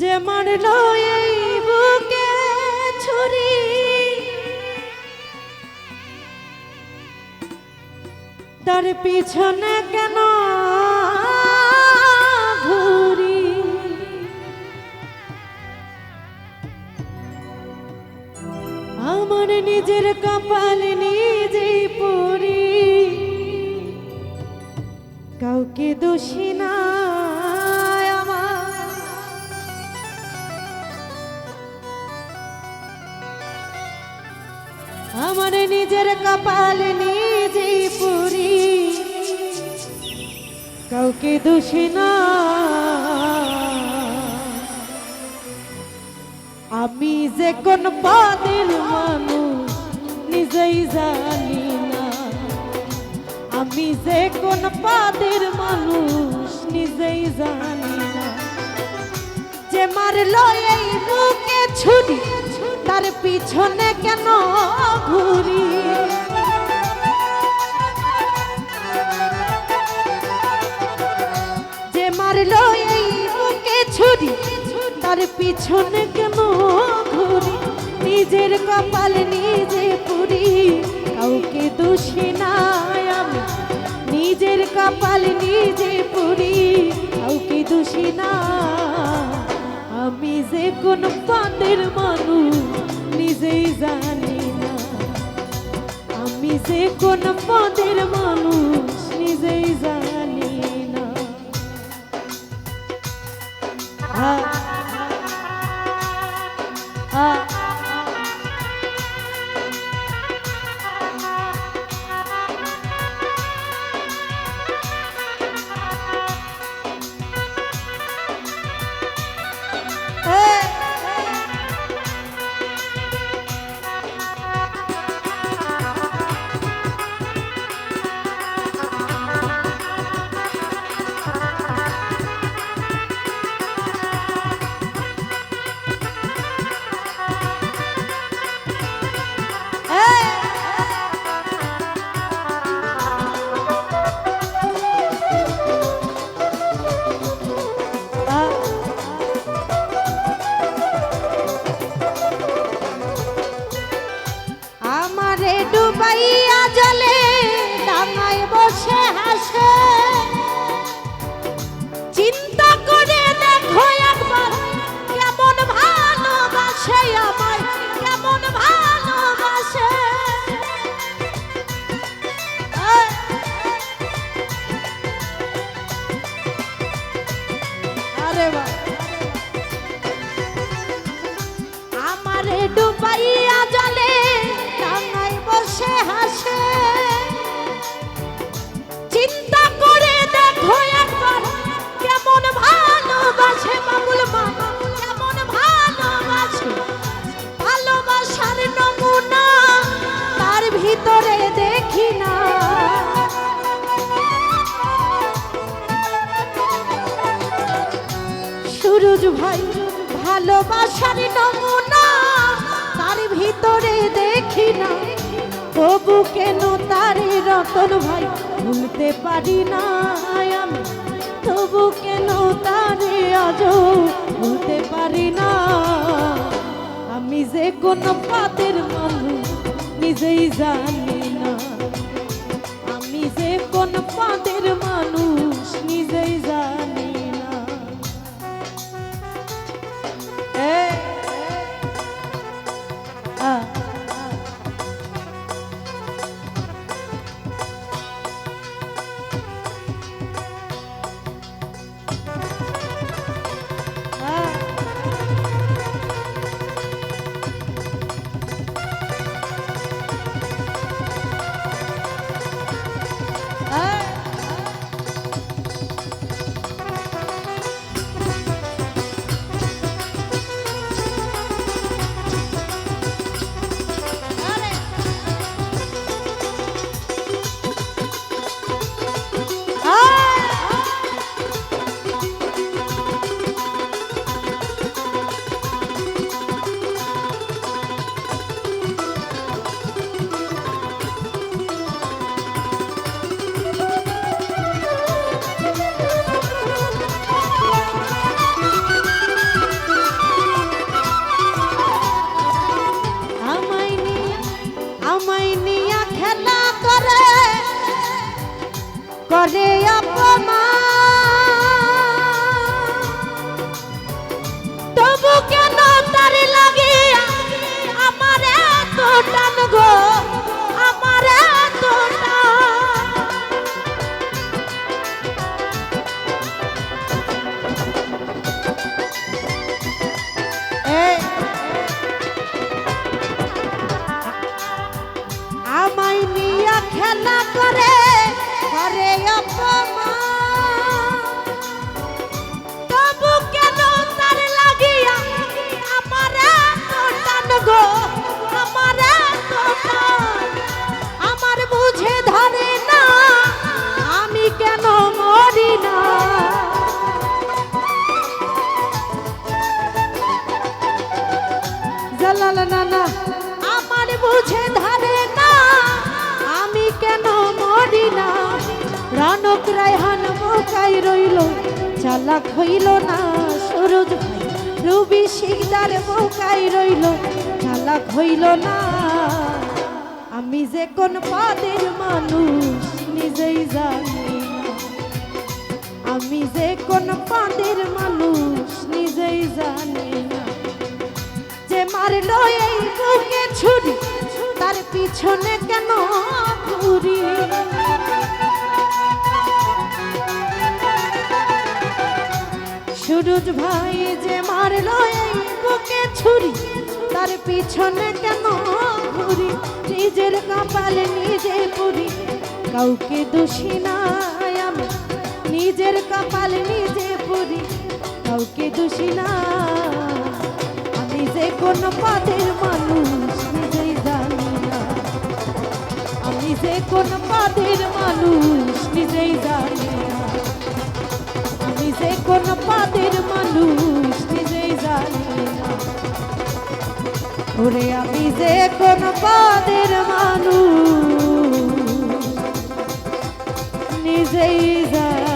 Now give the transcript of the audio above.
যে মারল এই বুকে ছুরি। তার পিছনে কেন ঘুরি? আমার নিজের কপাল নিজেই পড়ি কাউকে দোষী না আমার নিজের কপাল নিজেই পুরি। কাউকে দোষী না। আমি যে কোন পাদের মানুষ, নিজেই জানি না। আমি যে কোন পাদের মানুষ, নিজেই জানি না। যে মারলো এই বুকে ছুরি তার পিছনে কেন ঘুরি? যে মারলো এই বুকে ছুরি, তার পিছনে কেন ঘুরি? নিজের কপাল নিজে পুরি, কাউকে দোষী নাই আমি। নিজের কপাল নিজে পুরি, কাউকে দোষী না। আমি যে কোন পাদের মানুষ কোন পদের মানুষ। треба. ভাই, ভালোবাসার নমুনা, তার ভিতরে দেখি না। তবু কেন তারে রতন ভাই, ভুলতে পারি না আমি? তবু কেন তারে আজ ভুলতে পারি না? আমি যে কোনো পাতের মানুষ, নিজেই জানি না। আমি যে কোন পাতের করে তবু কেন লাগে আমার গো? আমার আমায় নিয়ে খেলা না না? আমার বুঝে ধরে না আমি কেন মরি না? রানক রায়হান মোকাই রইল। চালাক হইল না সুরজ ভাই, রবি শিকদার মোকাই রইল। চালাক হইল না, আমি যে কোন পাদের মানুষ নিজেই জানি আমি যে কোন পাদের মানুষ নিজেই জানি না। যে মারলো এই বুকে ছুরি, তার পিছনে কেন ঘুরি? সুরজ ভাই যে মারলো এই বুকে ছুরি, তার পিছনে কেন ঘুরি? নিজের কপালে নিজে পুরি, কাউকে দোষী নাই আমি। নিজের কপালে নিজে পুরি, কাউকে দোষী না। আমি যে কোন পদের মানুষ, নিজেই জানি না। আমি যে কোন পদের মানুষ, নিজেই জানি না। আমি যে কোন ওরে আমি যে কোন পাদের মানুষ নিজেই যায়